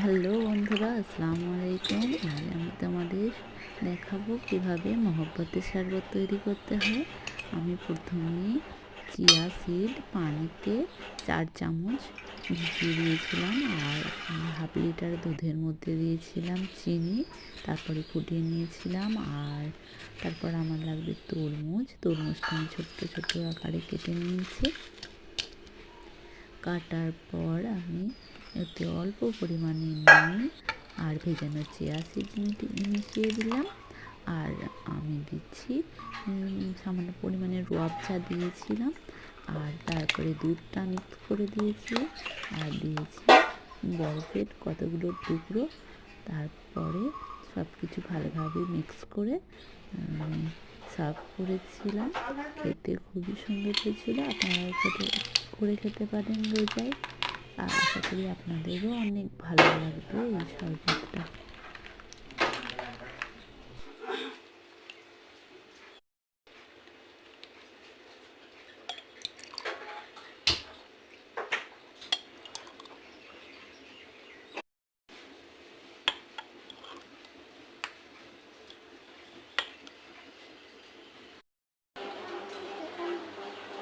Hello বন্ধুরা, আসসালামু আলাইকুম। আজ আমি তোমাদের দেখাবো কীভাবে মহব্বতের শরবত তৈরি করতে হয়। আমি প্রথমে চিয়া সিড, পানিতে চার চামচ ভিজিয়ে দিয়েছিলাম আর হাফ লিটার দুধের মধ্যে দিয়েছিলাম চিনি, তারপরে ফুটিয়ে নিয়েছিলাম আর তারপর আমার লাগবে তরমুজ। তরমুজটা আমি ছোট্ট ছোট্ট আকারে কেটে নিয়েছি। কাটার পর আমি এতে অল্প পরিমাণে নিয়ে আর ভেজানো চিয়া সিড মিশিয়ে দিলাম। আর আমি দিচ্ছি সামান্য পরিমাণে রোয়াবচা দিয়েছিলাম। আর তারপরে দুধটা মিক্স করে দিয়েছি। আর দিয়েছি বরফের কতগুলো টুকরো। তারপরে সব কিছু ভালোভাবে মিক্স করে সার্ভ করেছিলাম। খেতে খুবই সুন্দর হয়েছিল। আপনারা খেতে, করে খেতে পারেন রোজায় আশা করি আপনাদেরও অনেক ভালো লাগবে এই শরবতটা